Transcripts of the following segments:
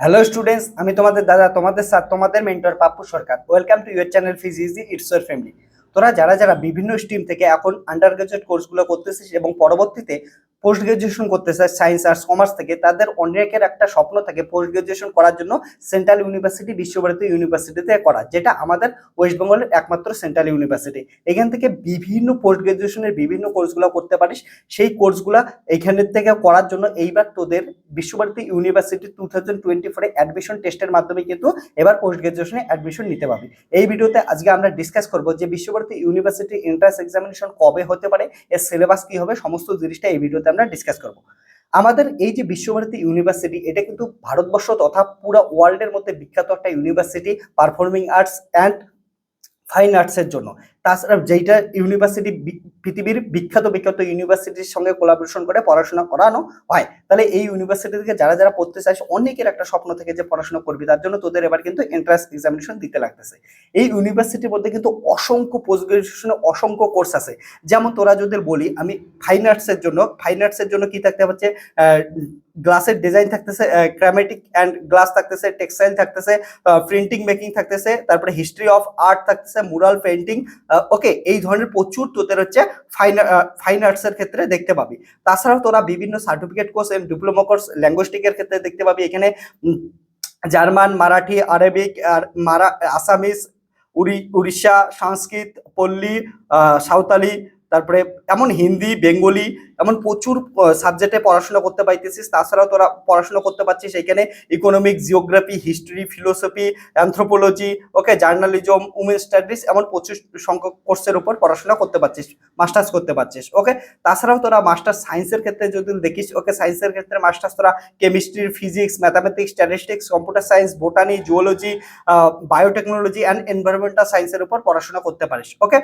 Hello students আমি তোমাদের দাদা, তোমাদের স্যার, তোমাদের mentor Pappu Sarkar. Welcome to your channel fizz easy it's your family তোরা যারা যারা বিভিন্ন স্ট্রিম থেকে এখন আন্ডার গ্রাজুয়েট কোর্সগুলো করতেছিস এবং পরবর্তীতে পোস্ট গ্রাজুয়েশন করতে চাস সায়েন্স আর্টস কমার্স থেকে, তাদের অনেকের একটা স্বপ্ন থাকে পোস্ট গ্রাজুয়েশন করার জন্য সেন্ট্রাল ইউনিভার্সিটি বিশ্বভারতী ইউনিভার্সিটিতে করা, যেটা আমাদের ওয়েস্ট বেঙ্গলের একমাত্র সেন্ট্রাল ইউনিভার্সিটি এখান থেকে বিভিন্ন পোস্ট গ্রাজুয়েশনের বিভিন্ন কোর্সগুলো করতে পারিস, সেই কোর্সগুলো এইখানের থেকে করার জন্য এইবার তোদের Visvabharati university two thousand twenty ফোরে অ্যাডমিশন টেস্টের মাধ্যমে কিন্তু এবার পোস্ট গ্রাজুয়েশনে অ্যাডমিশন নিতে পারবি এই ভিডিওতে আজকে আমরা ডিসকাস করব যে বিশ্বভারতী ইউনিভার্সিটি এন্ট্রান্স এক্সামিনেশন কবে হতে পারে, এর সিলেবাস কি হবে, সমস্ত জিনিসটা এই ভিডিওতে আমরা ডিসকাস করব। আমাদের এই যে বিশ্বভারতী ইউনিভার্সিটি এটা কিন্তু ভারতবর্ষ তথা পুরো ওয়ার্ল্ডের মধ্যে বিখ্যাত একটা university performing arts and fine আর্টসের জন্য। তাছাড়া যেইটা ইউনিভার্সিটি পৃথিবীর বিখ্যাত বিখ্যাত ইউনিভার্সিটির সঙ্গে কোলাবোরেশন করে পড়াশোনা করানো হয়। তাহলে এই ইউনিভার্সিটি থেকে যারা যারা পড়তে চাইছে অনেকের একটা স্বপ্ন থেকে যে পড়াশোনা করবি। তার জন্য তোদের এবার কিন্তু এন্ট্রান্স এক্সামিনেশন দিতে লাগতেছে। এই ইউনিভার্সিটির মধ্যে কিন্তু অসংখ্য পোস্ট গ্রাজুয়েশনে অসংখ্য কোর্স আছে। যেমন তোরা যদি বলি, আমি ফাইন আর্টসের জন্য ফাইন আর্টসের জন্য কি থাকতে হচ্ছে গ্লাসের ডিজাইন থাকতেছে ক্রামেটিক অ্যান্ড গ্লাস থাকতেছে টেক্সটাইল থাকতেছে প্রিন্টিং মেকিং থাকতেছে, তারপরে হিস্ট্রি অফ আর্ট থাকতেছে মুরাল পেন্টিং ওকে এই ধরনের প্রচুর তোদের হচ্ছে ফাইন ফাইন আর্টসের ক্ষেত্রে দেখতে পাবি। তাছাড়াও তোরা বিভিন্ন সার্টিফিকেট কোর্স এবং ডিপ্লোমা কোর্স ল্যাঙ্গুয়েস্টিকের ক্ষেত্রে দেখতে পাবি। এখানে জার্মান, মারাঠি, আরবিক, আর মারা, আসামিস, উড়ি, উড়িষ্যা, সংস্কৃত, পল্লী সাঁওতালি তারপরে এমন হিন্দি, বেঙ্গলি, এমন প্রচুর সাবজেক্টে পড়াশোনা করতে পাইতেছিস। তাছাড়াও তোরা পড়াশোনা করতে পারছিস এখানে economic geography history philosophy anthropology okay journalism women studies এমন প্রচুর সংখ্যক কোর্সের উপর পড়াশোনা করতে পারছিস মাস্টার্স করতে পারছিস ওকে তাছাড়াও তোরা মাস্টার্স সায়েন্সের ক্ষেত্রে যদি দেখিস ওকে সায়েন্সের ক্ষেত্রে মাস্টার্স তোরা chemistry physics mathematics statistics computer science botany zoology biotechnology and environmental সায়েন্সের উপর পড়াশোনা করতে পারিস ওকে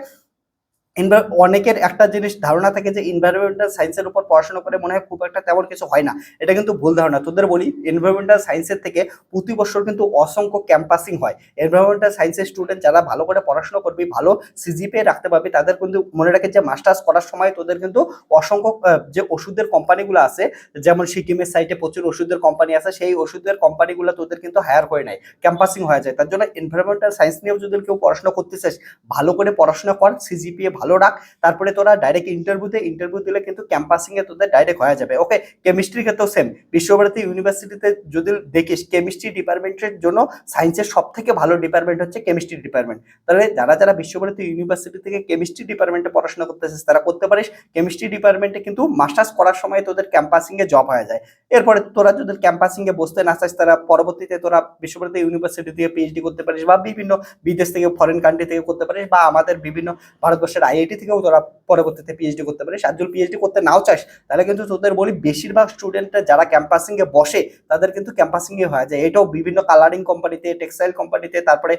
অনেকের একটা জিনিস ধারণা থাকে যে এনভায়রনমেন্টাল সায়েন্সের উপর পড়াশোনা করে মনে হয় খুব একটা তেমন কিছু হয় না। এটা কিন্তু ভুল ধারণা। তোদের বলি এনভায়রনমেন্টাল সায়েন্সের থেকে প্রতি বছর কিন্তু অসংখ্য ক্যাম্পাসিং হয়। এনভায়রনমেন্টাল সায়েন্সের স্টুডেন্ট যারা ভালো করে পড়াশোনা করবি, ভালো সিজিপিএ রাখতে পারবি, তাদের কিন্তু মনে রাখে যে মাস্টার্স করার সময় তোদের কিন্তু অসংখ্য যে ওষুধের কোম্পানিগুলো আছে, যেমন সিকিমের সাইটে প্রচুর ওষুধের কোম্পানি আছে, সেই ওষুধের কোম্পানিগুলো তোদের কিন্তু হায়ার করে নেয়। ক্যাম্পাসিং হয়ে যায়। তার জন্য এনভায়রনমেন্টাল সায়েন্স নিয়েও যদি কেউ পড়াশোনা করতে চাস, ভালো করে পড়াশোনা কর সিজিপিএ ভালো রাখ। তারপরে তোরা ডাইরেক্ট ইন্টারভিউ ইন্টারভিউতে ইন্টারভিউ দিলে কিন্তু ক্যাম্পাসিং এ তোদের ডাইরেক্ট হয়ে যাবে। ওকে কেমিস্ট্রির ক্ষেত্রেও সেম বিশ্বভারতী ইউনিভার্সিটিতে যদি দেখিস কেমিস্ট্রি ডিপার্টমেন্টের জন্য সায়েন্সের সব থেকে ভালো ডিপার্টমেন্ট হচ্ছে কেমিস্ট্রি ডিপার্টমেন্ট তাহলে যারা যারা বিশ্বভারতী ইউনিভার্সিটি থেকে কেমিস্ট্রি ডিপার্টমেন্টে পড়াশোনা করতেছিস, তারা করতে পারিস কেমিস্ট্রি ডিপার্টমেন্টে কিন্তু মাস্টার্স করার সময় তোদের ক্যাম্পাসিং এ জব হয়ে যায়। এরপরে তোরা যদি ক্যাম্পাসিং এ বসতে না চাস, তারা পরবর্তীতে তোরা বিশ্বভারতী ইউনিভার্সিটি থেকে পিএইচডি করতে পারিস বা বিভিন্ন বিদেশ থেকে ফরেন কান্ট্রি থেকে করতে পারিস বা আমাদের বিভিন্ন ভারতবর্ষের আইআইটি থেকেও তোরা পরবর্তীতে পিএইচডি করতে পারিস। আর যদি পিএইচডি করতে নাও চাস, তাহলে কিন্তু তোদের বলি বেশিরভাগ স্টুডেন্টরা যারা ক্যাম্পাসিংয়ে বসে, তাদের কিন্তু ক্যাম্পাসিংয়ে হয়। যায় এটাও বিভিন্ন কালারিং কোম্পানিতে টেক্সটাইল কোম্পানিতে তারপরে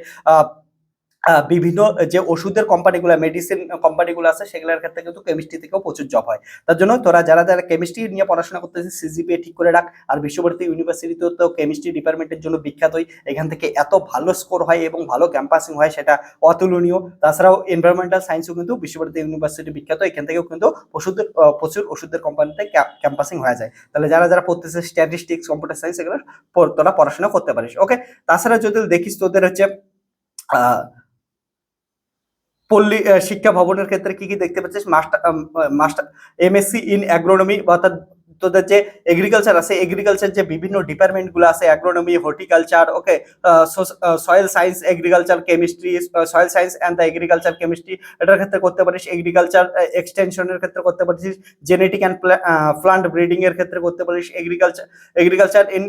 বিভিন্ন যে ওষুধের কোম্পানিগুলো মেডিসিন কোম্পানিগুলো আছে সেগুলোর ক্ষেত্রে কিন্তু কেমিস্ট্রি থেকেও প্রচুর জব হয়। তার জন্য তোরা যারা যারা কেমিস্ট্রি নিয়ে পড়াশোনা করতেছিস সিজিপিএ ঠিক করে রাখ। আর বিশ্বভারতী ইউনিভার্সিটিতেও তো কেমিস্ট্রি ডিপার্টমেন্টের জন্য বিখ্যাত বিখ্যাতই এখান থেকে এত ভালো স্কোর হয় এবং ভালো ক্যাম্পাসিং হয় সেটা অতুলনীয়। তাছাড়াও এনভায়রনমেন্টাল সায়েন্সও কিন্তু বিশ্বভারতী ইউনিভার্সিটি বিখ্যাত। এখান থেকেও কিন্তু ওষুধের প্রচুর ওষুধের কোম্পানিতে ক্যাম্পাসিং হয়ে যায়। তাহলে যারা যারা পড়তেছে স্ট্যাটিস্টিক্স কম্পিউটার সায়েন্স এগুলো তোরা পড়াশোনা করতে পারিস। ওকে তাছাড়া যদি দেখিস তোদের হচ্ছে আহ, পল্লী শিক্ষা ভবনের ক্ষেত্রে কি কি দেখতে পাচ্ছিস? Master master MSc in agronomy অর্থাৎ তোদের যে এগ্রিকালচার আছে এগ্রিকালচার যে বিভিন্ন ডিপার্টমেন্টগুলো আছে agronomy horticulture okay soil science agriculture chemistry soil science and the agriculture chemistry এটার ক্ষেত্রে করতে পারিস এগ্রিকালচার এক্সটেনশনের ক্ষেত্রে করতে পারিস জেনেটিক অ্যান্ড প্লান্ট ব্রিডিং এর ক্ষেত্রে করতে পারিস এগ্রিকালচার এগ্রিকালচার ইন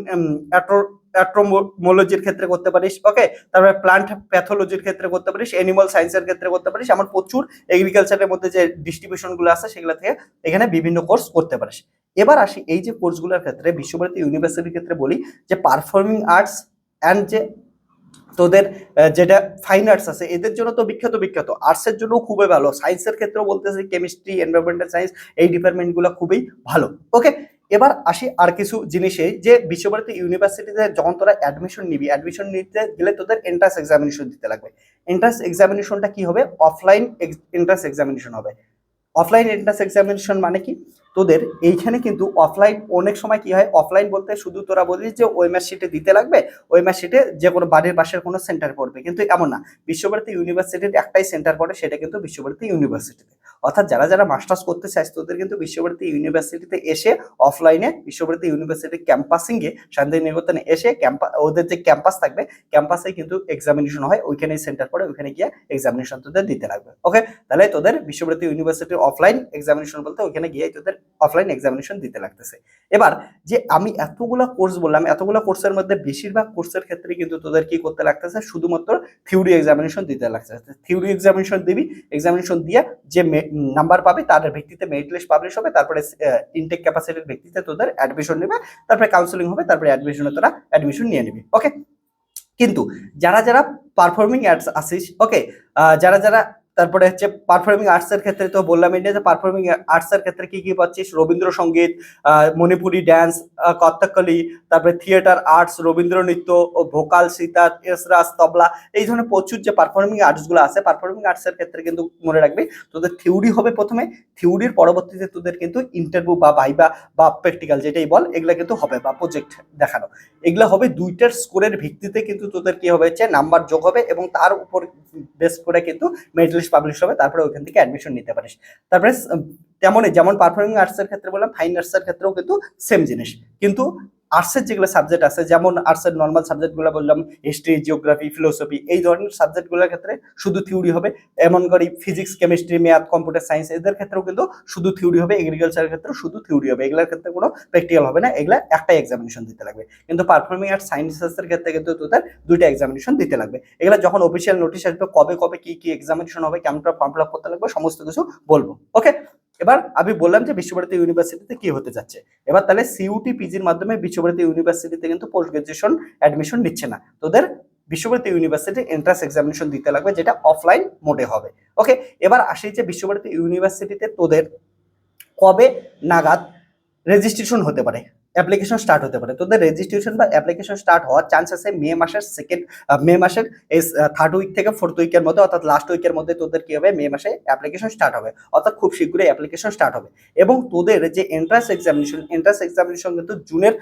অ্যাট্রোমোলজির ক্ষেত্রে করতে পারিস ওকে তারপরে প্লান্ট প্যাথোলজির ক্ষেত্রে করতে পারিস অ্যানিমাল সায়েন্সের ক্ষেত্রে করতে পারিস, আমার প্রচুর এগ্রিকালচারের মধ্যে যে ডিস্ট্রিবিউশনগুলো আছে সেগুলো থেকে এখানে বিভিন্ন কোর্স করতে পারিস। এবার আসি এই যে কোর্সগুলোর ক্ষেত্রে, বিশ্বভারতী ইউনিভার্সিটির ক্ষেত্রে বলি যে পারফর্মিং আর্টস অ্যান্ড যে তোদের যেটা ফাইন আর্টস আছে, এদের জন্য তো বিখ্যাত বিখ্যাত। আর্টসের জন্য খুবই ভালো। সায়েন্সের ক্ষেত্রেও বলতেছে কেমিস্ট্রি এনভায়রনমেন্টাল সায়েন্স এই ডিপার্টমেন্টগুলো খুবই ভালো ওকে এবার আসি আর কিছু জিনিসে যে বিশ্বভারতী ইউনিভার্সিটিতে যখন তোরা অ্যাডমিশন নিবি অ্যাডমিশন নিতে গেলে তোদের এন্ট্রান্স এক্সামিনেশন দিতে লাগবে। এন্ট্রান্স এক্সামিনেশনটা কি হবে? অফলাইন এন্ট্রান্স এক্সামিনেশন হবে। অফলাইন এন্ট্রান্স এক্সামিনেশন মানে কি? তোদের এইখানে কিন্তু অফলাইন অনেক সময় কি হয়? অফলাইন বলতে শুধু তোরা বলিস যে ওই শিটে দিতে লাগবে, ওই শিটে যে কোনো বাড়ির পাশের কোনো সেন্টার পড়বে। কিন্তু এমন না, বিশ্বভারতী ইউনিভার্সিটির একটাই সেন্টার পড়ে, সেটা কিন্তু বিশ্বভারতী ইউনিভার্সিটিতে। অর্থাৎ যারা যারা মাস্টার্স করতে চাইছে তোদের কিন্তু বিশ্বভারতী ইউনিভার্সিটিতে এসে অফলাইনে বিশ্বভারতী ইউনিভার্সিটির ক্যাম্পাসিংয়ে শান্তিনিকেতনে এসে ক্যাম্পা ওদের যে ক্যাম্পাস থাকবে ক্যাম্পাসে কিন্তু এক্সামিনেশন হয়, ওইখানেই সেন্টার পড়ে ওইখানে গিয়ে এক্সামিনেশন তোদের দিতে লাগবে। ওকে তাহলে তোদের বিশ্বভারতী ইউনিভার্সিটির অফলাইন এক্সামিনেশন বলতে, ওইখানে গিয়ে তোদের অফলাইন এক্সামিনেশন দিতে লাগতেছে। এবার, যে আমি এতগুলো কোর্স বললাম, এতগুলো কোর্সের মধ্যে বেশিরভাগ কোর্সের ক্ষেত্রে কিন্তু তোদের কি করতে লাগতেছে, শুধুমাত্র থিওরি এক্সামিনেশন দিতে লাগতেছে। থিওরি এক্সামিনেশন দিবি এক্সামিনেশন দিয়ে যে নাম্বার পাবে, তার ভিত্তিতে মেরিট লিস্ট পাবলিশ হবে, তারপরে ইনটেক ক্যাপাসিটির ভিত্তিতে তোদের অ্যাডমিশন নেবে, তারপরে কাউন্সেলিং হবে, তারপরে অ্যাডমিশনে তোরা অ্যাডমিশন নিয়ে নিবি ওকে কিন্তু যারা যারা পারফর্মিং অ্যাডস আসিস ওকে যারা যারা তারপরে হচ্ছে পারফর্মিং আর্টস এর ক্ষেত্রে তো বললাম এটা যে পারফর্মিং আর্টস এর ক্ষেত্রে কি কি পাচ্ছিস? রবীন্দ্রসঙ্গীত মণিপুরি ড্যান্স কত্থকলি, তারপরে থিয়েটার আর্টস রবীন্দ্র নৃত্য ও ভোকাল সিতার এসরাস তবলা এই ধরনের প্রচুর যে পারফর্মিং আর্টসগুলো আছে পারফর্মিং আর্টস এর ক্ষেত্রে কিন্তু মনে রাখবি, তোদের থিওরি হবে প্রথমে থিওরির পরবর্তীতে তোদের কিন্তু ইন্টারভিউ বা ভাইবা বা প্র্যাকটিক্যাল যেটাই বল, এগুলো কিন্তু হবে বা প্রজেক্ট দেখানো। এগুলো হবে দুইটার স্কোরের ভিত্তিতে কিন্তু তোদের কি হবে নাম্বার যোগ হবে এবং তার উপর বেস করে কিন্তু মেরিট লিস্ট পাবলিশ হবে, তারপরে ওইখান থেকে অ্যাডমিশন নিতে পারিস। তারপরে তেমনই যেমন পারফর্মিং আর্টসের ক্ষেত্রে বললাম ফাইন আর্টসের ক্ষেত্রেও কিন্তু সেম জিনিস। কিন্তু আর্টসের যেগুলো সাবজেক্ট আছে, যেমন আর্টসের নর্মাল সাবজেক্টগুলো বললাম হিস্ট্রি জিওগ্রাফি ফিলোসফি এই ধরনের সাবজেক্টগুলোর ক্ষেত্রে শুধু থিওরি হবে। এমন করে physics chemistry math computer science এদের ক্ষেত্রেও কিন্তু শুধু থিওরি হবে এগ্রিকালচারের ক্ষেত্রে শুধু থিওরি হবে। এগুলোর ক্ষেত্রে কোনো প্র্যাকটিক্যাল হবে না, এগুলা একটাই এক্সামিনেশন দিতে লাগবে। কিন্তু পারফর্মিং আর্টস সায়েন্সেসের ক্ষেত্রে কিন্তু তোদের দুইটা এক্সামিনেশন দিতে লাগবে। এগুলা যখন অফিসিয়াল নোটিশ আসবে, কবে কবে কি কি এক্সামিনেশন হবে কেমন ফর্ম ফিল আপ করতে লাগবে, সমস্ত কিছু বলব। ওকে এবার আমি বললাম যে বিশ্বভারতী ইউনিভার্সিটিতে কি হতে যাচ্ছে? এবার তাহলে সিইউটি পিজির মাধ্যমে বিশ্বভারতী ইউনিভার্সিটিতে কিন্তু পোস্ট গ্রাজুয়েশন অ্যাডমিশন নিচ্ছে না। তোদের বিশ্বভারতী ইউনিভার্সিটি এন্ট্রান্স এক্সামিনেশন দিতে লাগবে, যেটা অফলাইন মোডে হবে। ওকে এবার আসি যে বিশ্বভারতী ইউনিভার্সিটিতে তোদের কবে নাগাদ রেজিস্ট্রেশন হতে পারে? অ্যাপ্লিকেশন স্টার্ট হতে পারে। তোদের রেজিস্ট্রেশন বা অ্যাপ্লিকেশন স্টার্ট হওয়ার চান্স আছে মে মাসের সেকেন্ড মে মাসের এই থার্ড উইক থেকে ফোর্থ উইকের মধ্যে অর্থাৎ লাস্ট উইকের মধ্যে তোদের কি হবে? মে মাসে অ্যাপ্লিকেশন স্টার্ট হবে। অর্থাৎ খুব শীঘ্রই অ্যাপ্লিকেশন স্টার্ট হবে। এবং তোদের যে এন্ট্রান্স এক্সামিনেশন এন্ট্রান্স এক্সামিনেশন কিন্তু জুনের,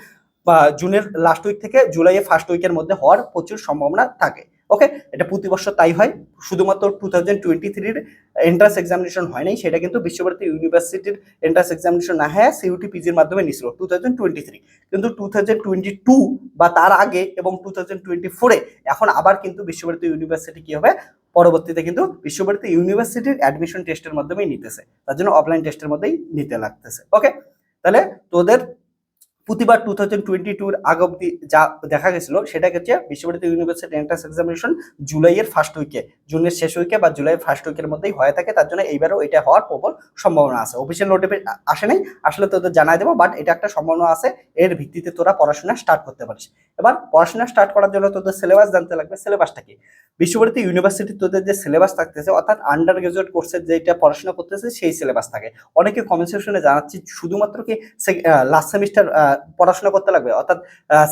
বা, জুনের লাস্ট উইক থেকে জুলাইয়ের ফার্স্ট উইকের মধ্যে হওয়ার প্রচুর সম্ভাবনা থাকে। ওকে এটা প্রতি বছর তাই হয়। শুধুমাত্র টু থাউজেন্ড টোয়েন্টি থ্রির এন্ট্রান্স এক্সামিনেশন হয় নাই, সেটা কিন্তু বিশ্বভারতী ইউনিভার্সিটির এন্ট্রান্স এক্সামিনেশন না হ্যাঁ সিইউটি পিজির মাধ্যমে নিছিল টু থাউজেন্ড টোয়েন্টি থ্রি কিন্তু টু থাউজেন্ড টোয়েন্টি টু বা তার আগে এবং টু থাউজেন্ড টোয়েন্টি ফোরে এখন আবার কিন্তু বিশ্বভারতী ইউনিভার্সিটি কি হবে? পরবর্তীতে কিন্তু বিশ্বভারতী ইউনিভার্সিটির অ্যাডমিশন টেস্টের মাধ্যমেই নিতেছে। তার জন্য অফলাইন টেস্টের মধ্যেই নিতে লাগতেছে। ওকে তাহলে তোদের প্রতিবার টু থাউজেন্ড টোয়েন্টি টুর আগ অব্দি যা দেখা গেছিল সেটা হচ্ছে বিশ্বভারতী ইউনিভার্সিটি এন্ট্রান্স এক্সামিনেশন জুলাইয়ের ফার্স্ট উইকে জুনের শেষ উইকে বা জুলাইয়ের ফার্স্ট উইকের মধ্যেই হয়ে থাকে। তার জন্য এইবারও এটা হওয়ার প্রবল সম্ভাবনা আছে। অফিসিয়াল নোটিফিকেশন আসে নাই, আসলে তোদের জানাই দেবো বাট এটা একটা সম্ভাবনা আছে, এর ভিত্তিতে তোরা পড়াশোনা স্টার্ট করতে পারিস। এবার পড়াশোনা স্টার্ট করার জন্য তোদের সিলেবাস জানতে লাগবে। সিলেবাসটা কি? বিশ্বভারতী ইউনিভার্সিটি তোদের যে সিলেবাস থাকতেছে, অর্থাৎ আন্ডার গ্রাজুয়েট কোর্সের যেটা পড়াশোনা করতেছে, সেই সিলেবাস থাকে। অনেকে কমেন্ট সেকশনে জানাচ্ছি, শুধুমাত্র কি লাস্ট সেমিস্টার পড়াশোনা করতে লাগবে। অর্থাৎ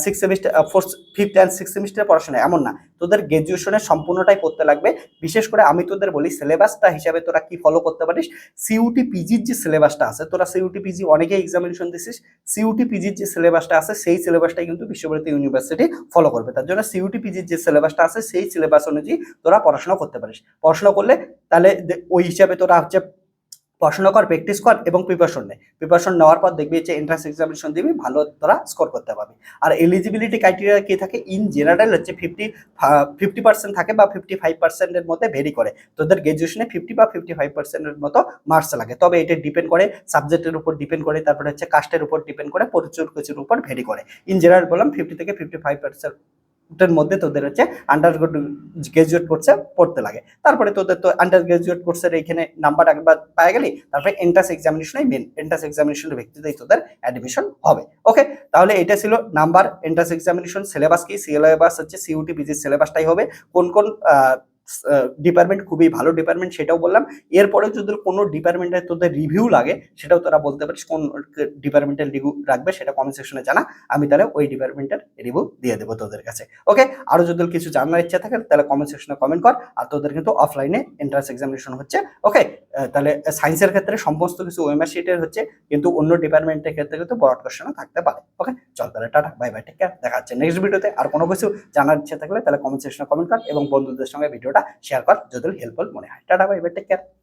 six semester fourth fifth and six semester পড়াশোনা, এমন না। তোদের গ্রাজুয়েশনের সম্পূর্ণটাই করতে লাগবে। বিশেষ করে আমি তোদের বলি সিলেবাসটা হিসাবে তোরা কি ফলো করতে পারিস? সিউটি পিজির যে সিলেবাসটা আছে, তোরা সিইউটি পিজি অনেকেই এক্সামিনেশন দিছিস। সিইউটি পিজির যে সিলেবাসটা আছে, সেই সিলেবাসটাই কিন্তু বিশ্বভারতী ইউনিভার্সিটি ফলো করবে। তার জন্য সিউটি পিজির যে সিলেবাসটা আছে, সেই সিলেবাস অনুযায়ী তোরা পড়াশোনা করতে পারিস। পড়াশোনা করলে তাহলে ওই হিসাবে তোরা হচ্ছে পড়াশোনা কর প্র্যাকটিস কর এবং প্রিপারেশন নে। প্রিপারেশন নেওয়ার পর দেখবি যে এন্ট্রান্স এক্সামিনেশন দিবি, ভালো তোরা স্কোর করতে পারবি আর এলিজিবিলিটি ক্রাইটেরিয়া কি থাকে? ইন জেনারেল হচ্ছে ফিফটি ফিফটি পার্সেন্ট থাকে বা ফিফটি ফাইভ পার্সেন্টের মধ্যে ভেরি করে। তোদের গ্রাজুয়েশনে ফিফটি বা ফিফটি ফাইভ পার্সেন্টের মতো মার্কস লাগে। তবে এটা ডিপেন্ড করে সাবজেক্টের উপর ডিপেন্ড করে, তারপরে হচ্ছে কাস্টের উপর ডিপেন্ড করে, প্রচুর কিছুর উপর ভেরি করে। ইন জেনারেল বললাম ফিফটি থেকে ফিফটি ফাইভ পার্সেন্ট এর মধ্যে তোদের হচ্ছে আন্ডার গ্রাজুয়েট কোর্সে পড়তে লাগে। তারপরে তোদের তো আন্ডার গ্রাজুয়েট কোর্সের এখানে নাম্বার একবার পায়ে গেলি তারপরে এন্ট্রান্স এক্সামিনেশনই মেন এন্ট্রান্স এক্সামিনেশনের ভিত্তিতেই তোদের অ্যাডমিশন হবে। ওকে তাহলে এটা ছিল নাম্বার এন্ট্রান্স এক্সামিনেশন সিলেবাস কি? সিলেবাস হচ্ছে সিইউটি পিজির সিলেবাসটাই হবে। কোন কোন ডিপার্টমেন্ট খুবই ভালো ডিপার্টমেন্ট সেটাও বললাম। এরপরে যদি কোনো ডিপার্টমেন্টের তোদের রিভিউ লাগে, সেটাও তোরা বলতে পারিস কোন ডিপার্টমেন্টের রিভিউ রাখবে, সেটা কমেন্ট সেকশনে জানা। আমি তাহলে ওই ডিপার্টমেন্টের রিভিউ দিয়ে দেবো তোদের কাছে। ওকে আরও যদি কিছু জানার ইচ্ছা থাকে, তাহলে কমেন্ট সেকশনে কমেন্ট কর। আর তোদের কিন্তু অফলাইনে এন্ট্রান্স এক্সামিনেশন হচ্ছে। ওকে তাহলে সায়েন্সের ক্ষেত্রে সমস্ত কিছু ওএমআর শিটের হচ্ছে, কিন্তু অন্য ডিপার্টমেন্টের ক্ষেত্রে কিন্তু বড় কোশ্চেনও থাকতে পারে। ওকে চল তাহলে টাটা বাই বাই ঠিক আছে দেখা হচ্ছে নেক্সট ভিডিওতে আর কোনো কিছু জানার ইচ্ছা থাকলে তাহলে কমেন্ট সেকশনে কমেন্ট কর এবং বন্ধুদের সঙ্গে ভিডিওটা শেয়ার কর যদি হেল্পফুল মনে হয়। টাটা বাই বাই ঠিক কেয়ার